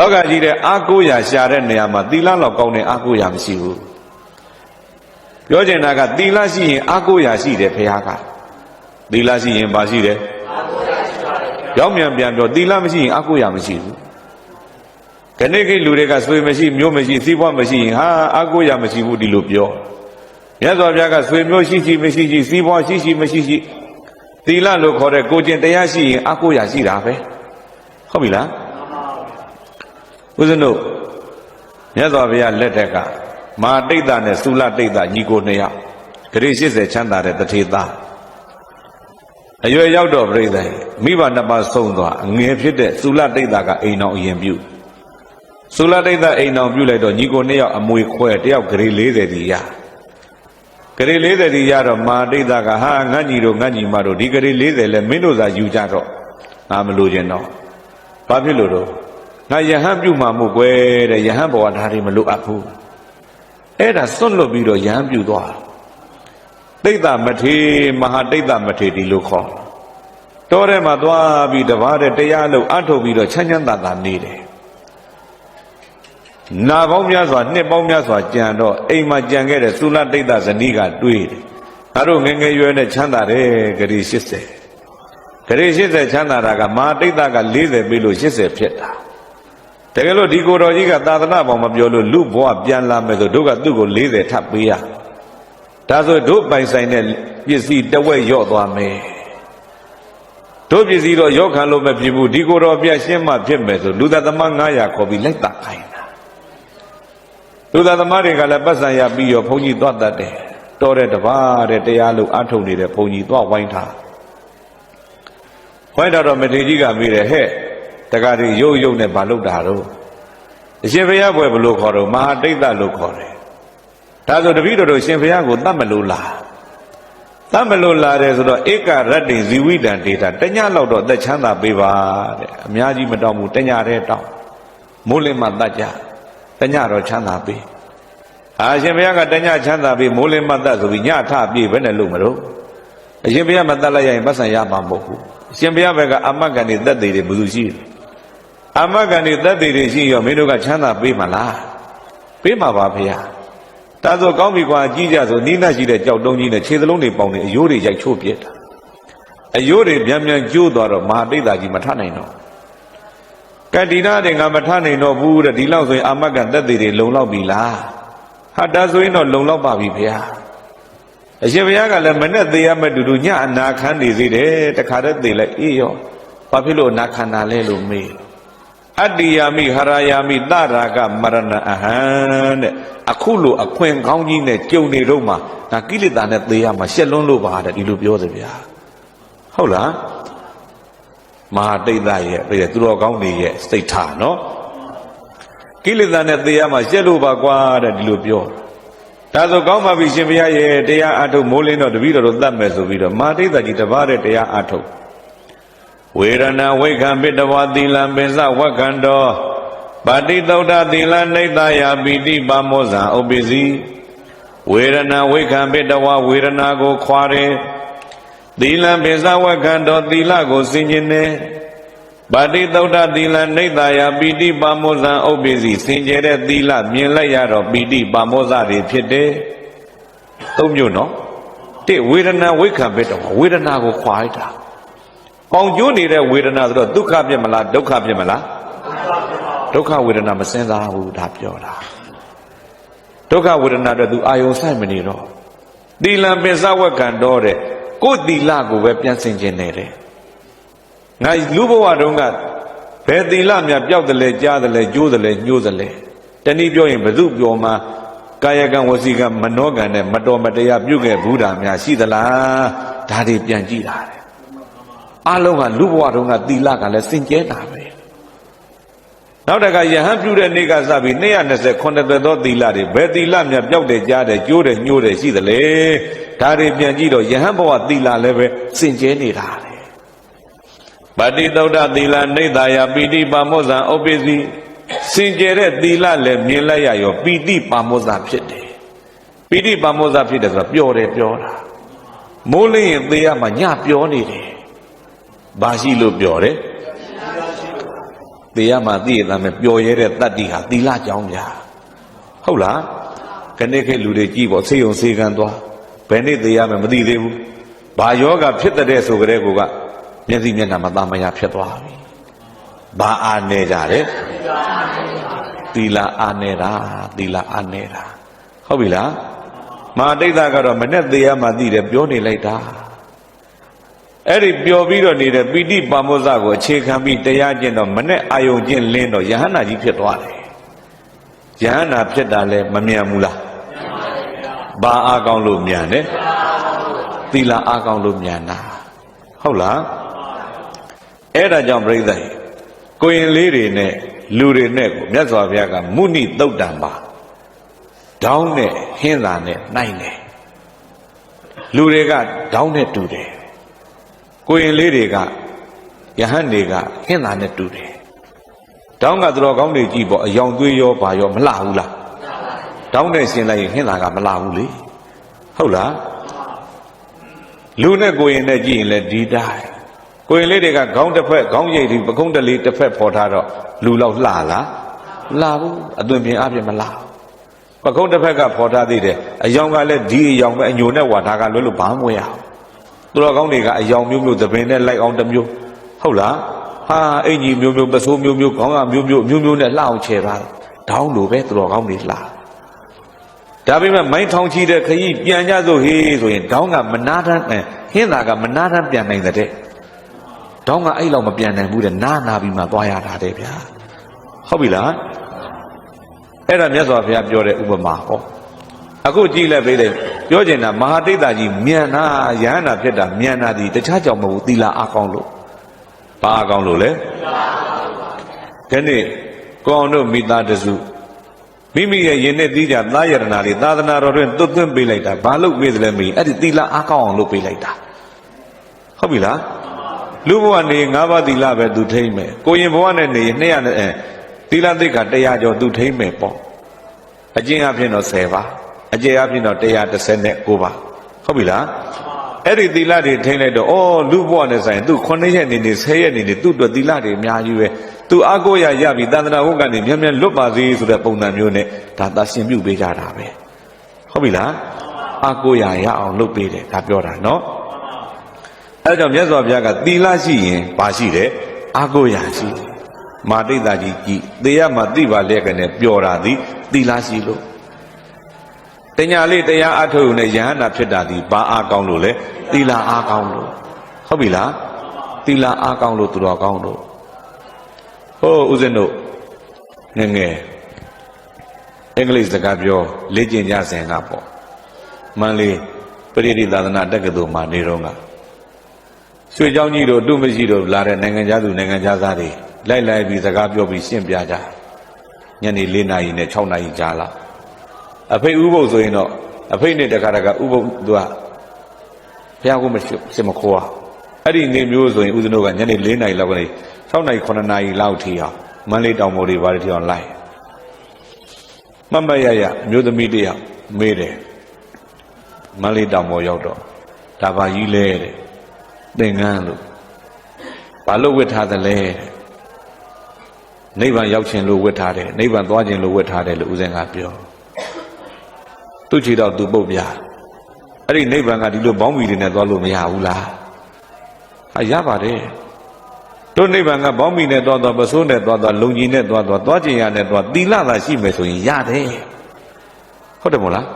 လောကကြီးတဲ့အာကိုရာရှာတဲ့နေရာမှာသီလလောက်ကောင်းတဲ့အာကိုရာမရှိဘူးပြောချင်တာကသီလရှိရင်အာကိုရာရှိတယ်ဖခင်ကသီလရှိရင်ဘာရှိတယ်ရောက်မြန်ပြန်တော့သီလမရှိရင်အာကိုရာမရှိဘူးခဏခိလူတွေကဆွေမရှိမျိုးမရှိစီးပွားမရှိရင်ဟာအာကိုရာမရှိဘူးဒီလိုပြောမြတ်စွာဘုရားကဆွေမျိုးရှိရှိမရှိရှိစီးပွားရှိရှိမရှိရှိသီလလို့ခေါ်တဲ့ကိုကျင့်တရားရှိရင်အာကိုရာရှိတာပဲဟုတ်ပြီလား ဦးဇင်းတို့မြတ်စွာဘုရားလက်ထက်ကမာတိတ်တာနဲ့သုလတိတ်တာညီကိုနှစ်ယောက်ဂရိ80ချမ်းသာတဲ့တထေသားအရွယ်ရောက်တော့ပြိဿံမိဘနှစ်ပါးဆုံးသွားအငယ်ဖြစ်တဲ့သုလတိတ်တာကအိမ်တော်အရင်ပြုသုလတိတ်တာအိမ်တော်ပြုလိုက်တော့ညီကိုနှစ်ယောက်အမွေခွဲတယောက်ဂရိ40ဒီရဂရိ40ဒီရတော့မာတိတ်တာကဟာငတ်ညီတို့ငတ်ညီမတို့ဒီဂရိ40လဲမင်းတို့သာယူကြတော့ငါမလိုချင်တော့ဘာဖြစ်လို့တော့ ငါယဟန်ပြုမှာမို့ကွယ်တဲ့ယဟန်ဘဝဒါတွေမလိုအပ်ဘူးအဲ့ဒါစွန့်လွတ်ပြီးတော့ယဟန်ပြုသွားတိတ်တာမထေမဟာတိတ်တာမထေဒီလိုခေါ်တောထဲမှာသွားပြီးတပါးတဲ့တရားလို့အထုတ်ပြီးတော့ချမ်းချမ်းသာသာနေတယ်နာပေါင်းများစွာနှစ်ပေါင်းများစွာကြံတော့အိမ်မှာကြံခဲ့တဲ့သုလတိတ်တာဇနီးကတွေးတယ်ငါတို့ငယ်ငယ်ရွယ်နဲ့ချမ်းသာတယ်ဂရီ80ဂရီ80ချမ်းသာတာကမာတိတ်တာက40ပြီးလို့80ဖြစ်တာ တကယ်လို့ဒီကိုတော်ကြီးကသာသနာပေါင်းမပြောလို့လူဘဝပြန်လာမယ်ဆိုတို့ကသူ့ကို40ထပ်ပေးရဒါဆိုတို့ပိုင်ဆိုင်တဲ့ပစ္စည်းတဝက်ရော့သွားမယ်တို့ပစ္စည်းတော့ရော့ခံလို့မဖြစ်ဘူးဒီကိုတော်ပြရှင်းမှဖြစ်မယ်ဆိုလူသားသမား900ခေါ်ပြီးလိုက်တာခိုင်းတာလူသားသမားတွေကလည်းပတ်စံရပြီးရောဘုန်းကြီးသွားတတ်တယ်တော်တဲ့တပါးတဲ့တရားလို့အထုတ်နေတဲ့ဘုန်းကြီးသွားဝိုင်းထားဝိုင်းတာတော့မထေကြီးကမေးတယ်ဟဲ့ တက္ကရီရုပ်ရုပ်နဲ့ဘာလုပ်တာတော့အရှင်ဘုရားဘွယ်ဘလို့ခေါ်တော့မဟာတိတ်တလို့ခေါ်တယ်ဒါဆိုတပည့်တော်တို့ရှင်ဘုရားကိုတတ်မလို့လားတတ်မလို့လားတယ်ဆိုတော့ဧကရတ္တိဇီဝိတံဒေတာတညလောက်တော့သက်ချမ်းသာပေးပါတဲ့အများကြီးမတောင်းဘူးတညတည်းတောင်းမိုးလင်းမှတတ်ကြတညတော့ချမ်းသာပေးအာရှင်ဘုရားကတညချမ်းသာပေးမိုးလင်းမှတတ်ဆိုပြီးညထပြေးဘယ်နဲ့လို့မလို့အရှင်ဘုရားမတတ်လိုက်ရရင်ပတ်စံရမှာမဟုတ်ဘူးအရှင်ဘုရားဘက်ကအမတ်ကန်တွေတက်သေးတယ်ဘယ်သူရှိတယ် အမကန်တွေသက်သေးတွေရှိရောမင်းတို့ကချမ်းသာပေးမလားပေးမှာပါဖေဟာဒါဆိုကောင်းပြီကွာကြီးကြဆိုနီးနှက်ရှိတဲ့ကြောက်တုံးကြီးနဲ့ခြေသလုံးတွေပေါင်နေအယိုးတွေရိုက်ချိုးပြစ်တာအယိုးတွေပြန်ပြန်ကျိုးသွားတော့မဟာတိတ်တာကြီးမထနိုင်တော့ကတိနာတွေငါမထနိုင်တော့ဘူးတဲ့ဒီလောက်ဆိုရင်အမကန်သက်သေးတွေလုံလောက်ပြီလားဟာဒါဆိုရင်တော့လုံလောက်ပါပြီဖေဟာအရှင်ဘုရားကလည်းမနဲ့သေးရမဲ့တူတူညအနာခံနေစေတယ်တခါတည်းသေးလိုက်အေးရောဘာဖြစ်လို့အနာခံတာလဲလို့မေး အတ္တိယာမိဟရာယာမိတရာကမရဏအဟံတဲ့အခုလိုအခွင့်ကောင်းကြီးနဲ့ကြုံနေတော့မှဒါကိလေသာနဲ့သေရမှာရှက်လွန်းလို့ပါတဲ့ဒီလိုပြောတယ်ဗျာဟုတ်လားမဟာတိတ်သားရဲ့ပြည့်သူတော်ကောင်းတွေရဲ့စိတ်ထားနော်ကိလေသာနဲ့သေရမှာရှက်လို့ပါကွာတဲ့ဒီလိုပြောဒါဆိုကောင်းပါပြီရှင်ဘုရားရဲ့တရားအထုတ်မိုးလင်းတော့တပည့်တော်တို့တတ်မယ်ဆိုပြီးတော့မာတိတ်သားကြီးတပါးတဲ့တရားအထုတ် ဝေရဏဝိခံပိတဝသီလံပင်စဝက္ခန္တောပါတိသုဒ္ဓသီလနိတယာပိတိပါမောဇံဥပ္ပစီဝေရဏဝိခံပိတဝဝေရဏကိုခွာတယ်သီလံပင်စဝက္ခန္တောသီလကိုစင်ကျင်တယ်ပါတိသုဒ္ဓသီလနိတယာပိတိပါမောဇံဥပ္ပစီစင်ကြယ်တဲ့သီလမြင်လိုက်ရတော့ပိတိပါမောဇတွေဖြစ်တယ်သုံးမျိုးနော်တိဝေဒနာဝိခံပိတဝဝေဒနာကိုခွာလိုက်တာ ပေါင်ကျိုးနေတဲ့ဝေဒနာဆိုတော့ဒုက္ခဖြစ်မလားဒုက္ခဖြစ်မလားဒုက္ခဝေဒနာမစင်စားဘူးဒါပြောတာဒုက္ခဝေဒနာတော့သူအာယုံဆိုင်မနေတော့သီလံပင်စဝက်ကံတော့တဲ့ကိုယ်သီလကိုပဲပြန်ဆင်ကျင်နေတယ်ငါလူဘဝတုန်းကဘယ်သီလများပျောက်တယ်လဲကြားတယ်လဲကျိုးတယ်လဲညှိုးတယ်လဲတနည်းပြောရင်ဘု து ပြောမှာကာယကံဝစီကံမနောကံနဲ့မတော်မတရားပြုခဲ့ဘူးတာများရှိသလားဒါတွေပြန်ကြည့်တာတယ် အလုံးကလူဘဝတုန်းကသီလကလည်းစင်ကြဲတာပဲနောက်တကယဟန်ပြုတဲ့နေ့ကစပြီး229သွဲသောသီလတွေဘယ်သီလမြတ်ပျောက်တယ်ကြားတယ်ကျိုးတယ်ညှိုးတယ်ရှိသလဲဒါတွေပြန်ကြည့်တော့ယဟန်ဘဝသီလလည်းပဲစင်ကြဲနေတာလေပတိသုဒ္ဓသီလနေသာယပိတိပါမောဇံဥပ္ပစီစင်ကြဲတဲ့သီလလည်းမြင်လိုက်ရရောပိတိပါမောဇံဖြစ်တယ်ပိတိပါမောဇံဖြစ်တယ်ဆိုတော့ပျော်တယ်ပြောတာမိုးလင်းရင်သေရမှာညပျော်နေတယ် ဘာရှိလို့ပြောတယ်သေတေရမှာသိရသားမဲ့ပျော်ရဲတဲ့တတ္တိဟာသီလကြောင်းညာဟုတ်လားခဏခေတ်လူတွေကြည့်ပေါ့ဆေးရုံဆေးကန်းသွားဘယ်နေ့သေးရမယ်မသိသေးဘူးဘာယောဂဖြစ်တဲ့ဆိုကြတဲ့ကိုကမျက်စိမျက်နှာမသားမရဖြစ်သွားပြီဘာအာနေကြတယ်သီလအာနေတာသီလအာနေတာဟုတ်ပြီလားမဟာတိတ်တာကတော့မနဲ့သေးရမှသိတယ်ပြောနေလိုက်တာ အဲ့ဒီပျော်ပြီးတော့နေတဲ့ပိဋိပါမောဇကိုအခြေခံပြီးတရားကျင့်တော့မနဲ့အာယုံကျင့်လင်းတော့ယဟန္တာကြီးဖြစ်သွားတယ်ယဟန္တာဖြစ်တာလဲမမြန်ဘူးလားဘာအားကောင်းလို့မြန်တယ်သီလအားကောင်းလို့မြန်တာဟုတ်လားအဲ့ဒါကြောင့်ပြိဿကြီးကိုရင်လေးတွေနဲ့လူတွေနဲ့ကိုမြတ်စွာဘုရားကမုဏိတုတ်တံပါဒေါင်းနဲ့ဟင်းသာနဲ့နိုင်တယ်လူတွေကဒေါင်းနဲ့တူတယ် ကိုရင်လေးတွေကယဟန်တွေကဟင်းသာနဲ့တူတယ်ဒေါင်းကသူတော်ကောင်းတွေကြည့်ပေါ့အယောင်သွေးရောဘာရောမလှဘူးလားဒေါင်းနဲ့ရှင်လိုက်ရင်ဟင်းသာကမလှဘူးလေဟုတ်လားလူနဲ့ကိုရင်နဲ့ကြည့်ရင်လည်းဒီတိုင်းကိုရင်လေးတွေကခေါင်းတစ်ဖက်ခေါင်းရိပ်ဒီပကုံးတလေးတစ်ဖက်ဖော်ထားတော့လူလောက်လှလားလှဘူးအသွင်ပြင်အပြင်မလှဘူးပကုံးတစ်ဖက်ကဖော်ထားသေးတယ်အယောင်ကလည်းဒီအယောင်ပဲအညိုနဲ့ဝါထားကလွတ်လို့ဘာမှမရဘူး သူတော်ကောင်းတွေကအယောင်မျိုးမျိုးသပင်နဲ့လိုက်အောင်တစ်မျိုးဟုတ်လားဟာအင်ကြီးမျိုးမျိုးပစိုးမျိုးမျိုးခေါင်းကမျိုးမျိုးမျိုးမျိုးနဲ့လှအောင်ချေထားဒေါင်းလိုပဲသူတော်ကောင်းတွေလှဒါပေမဲ့မိုင်းထောင်ချီတဲ့ခကြီးပြန်ကြစို့ဟေးဆိုရင်ဒေါင်းကမနာတန်းဟင်းသာကမနာတန်းပြန်နိုင်တဲ့ဒေါင်းကအဲ့လောက်မပြန်နိုင်ဘူးတဲ့နာနာပြီးမှသွားရတာတဲ့ဗျာဟုတ်ပြီလားအဲ့ဒါမြတ်စွာဘုရားပြောတဲ့ဥပမာဟောအခုကြည့်လိုက်ပေးလိုက် ပြောချင်တာမဟာတိတ်တာကြီးမြန်နာရဟန္တာဖြစ်တာမြန်နာဒီတခြားကြောင့်မဟုတ်သီလာအကောင်းလို့ဘာအကောင်းလို့လဲဒီနေ့ကိုအောင်တို့မိသားတစုမိမိရဲ့ရင်နဲ့သီးကြသားယရနာလေးသာသနာတော်တွင်သွတ်သွင်းပေးလိုက်တာဘာလို့ပေးသလဲမေးအဲ့ဒီသီလာအကောင်းအောင်လုပ်ပေးလိုက်တာဟုတ်ပြီလားလူဘဝနေငါးပါးသီလပဲသူထိမ့်မယ်ကိုရင်ဘဝနဲ့နေ200နဲ့အဲသီလသိက္ခာ100ကျော်သူထိမ့်မယ်ပေါ့အကျင့်အဖြစ်တော့10ပါ အကျေအဖြစ်တော့139ပါဟုတ်ပြီလားအဲ့ဒီသီလတွေထိမ့်လိုက်တော့အော်လူဘဝနဲ့ဆိုင်သူ9ရက်နေနေ10ရက်နေနေသူ့အတွက်သီလတွေအများကြီးပဲသူအကိုရရပြီတန်တရာဝတ်ကနေမြန်မြန်လွတ်ပါစေဆိုတဲ့ပုံစံမျိုးနဲ့ဒါသာရှင်ပြုပေးကြတာပဲဟုတ်ပြီလားအကိုရရအောင်လုပ်ပေးတယ်ဒါပြောတာနော်အဲကြောင့်မြတ်စွာဘုရားကသီလရှိရင်ပါရှိတယ်အာကိုရာရှိတယ်မာတိတ်တာကြီးကြည်သေရမှာသိပါလျက်ကနေပျော်တာသည်သီလရှိလို့ တညာလေးတရားအထုတ်နဲ့ယဟန္တာဖြစ်တာဒီဘာအားကောင်းလို့လဲသီလအားကောင်းလို့ဟုတ်ပြီလားသီလအားကောင်းလို့သူတော်ကောင်းလို့ဟိုဦးဇင်းတို့ငယ်ငယ်အင်္ဂလိပ်စကားပြောလေ့ကျင့်ကြစဉ်ကပေါ့မန္တလေးပရိသီသာသနာတက္ကသိုလ်မှာနေတော့ကရွှေเจ้าကြီးတို့တုမရှိတို့လာတဲ့နိုင်ငံသားသူနိုင်ငံသားတွေလိုက်လိုက်ပြီးစကားပြောပြီးရှင်းပြကြညနေ၄နာရီနဲ့6နာရီကြာလာ အဖေဥပုပ်ဆိုရင်တော့အဖေနဲ့တခါတခါဥပုပ်သူကဘုရားကိုမရှိစမခိုးอ่ะအဲ့ဒီနေမျိုးဆိုရင်ဦးဇင်းတို့ကညနေ၄နာရီလောက်ကနေ6နာရီ9နာရီလောက်ထိအောင်မန်းလေးတောင်ပေါ်တွေဘာတွေထိအောင်လိုက်မမရရမျိုးသမီးတယောက်မေးတယ်မန်းလေးတောင်ပေါ်ရောက်တော့ဒါပါကြီးလဲတဲ့သင်္ကန်းလို့ဘာလို့ဝတ်ထားသလဲနိဗ္ဗာန်ရောက်ခြင်းလို့ဝတ်ထားတယ်နိဗ္ဗာန်သွားခြင်းလို့ဝတ်ထားတယ်လို့ဦးဇင်းကပြော သူ့ခြေတော့သူပုတ်ပြအဲ့ဒီနိဗ္ဗာန်ကဒီလိုဘောင်းမီတွေနဲ့သွားလို့မရဘူးလားအရပါတယ်တို့နိဗ္ဗာန်ကဘောင်းမီနဲ့သွားသွားပစိုးနဲ့သွားသွားလုံကြီးနဲ့သွားသွားသွားခြင်းရနဲ့သွားသီလသာရှိမယ်ဆိုရင်ရတယ်ဟုတ်တယ်မို့လား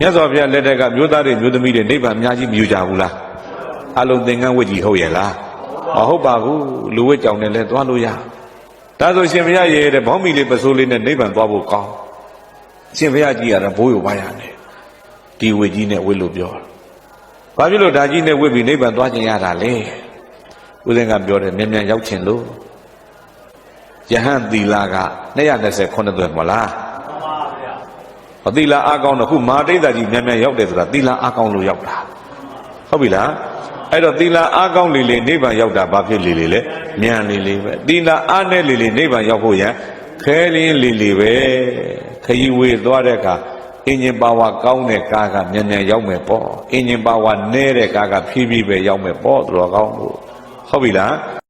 မြတ်စွာဘုရားလက်ထက်ကမျိုးသားတွေမျိုးသမီးတွေနိဗ္ဗာန်အများကြီးမယူကြဘူးလားအလုံးသင်္ကန်းဝတ်ကြီးဟုတ်ရဲ့လားမဟုတ်ပါဘူးလူဝတ်ကြောင်နဲ့လည်းသွားလို့ရဒါဆိုရှင်ဘုရားရဲ့တဲ့ဘောင်းမီလေးပစိုးလေးနဲ့နိဗ္ဗာန်သွားဖို့ကောင်း ရှင်ဘုရားကြီးရတာဘိုးရပါရတယ်ဒီဝတ်ကြီးနဲ့ဝတ်လို့ပြောဘာဖြစ်လို့ဒါကြီးနဲ့ဝတ်ပြီးနိဗ္ဗာန်သွားခြင်းရတာလဲဦးဇင်းကပြောတယ်မြန်မြန်ရောက်ခြင်းလို့ယဟန်သီလာက229သွဲ့မလားဟောသီလာအကောင်းတော့ခုမာတိတ်တာကြီးမြန်မြန်ရောက်တယ်ဆိုတာသီလာအကောင်းလို့ရောက်တာဟုတ်ပြီလားအဲ့တော့သီလာအားကောင်းလေလေနိဗ္ဗာန်ရောက်တာဘာဖြစ်လေလေလဲမြန်လေလေပဲသီလာအားနဲ့လေလေနိဗ္ဗာန်ရောက်ဖို့ရန်ခဲလင်းလေလေပဲ ခရီးဝေးသွားတဲ့အခါအင်ဂျင်ပါဝါကောင်းတဲ့ကားကမြန်မြန်ရောက်မယ်ပေါ့အင်ဂျင်ပါဝါနည်းတဲ့ကားကဖြည်းဖြည်းပဲရောက်မယ်ပေါ့သူတော်ကောင်းလို့ဟုတ်ပြီလား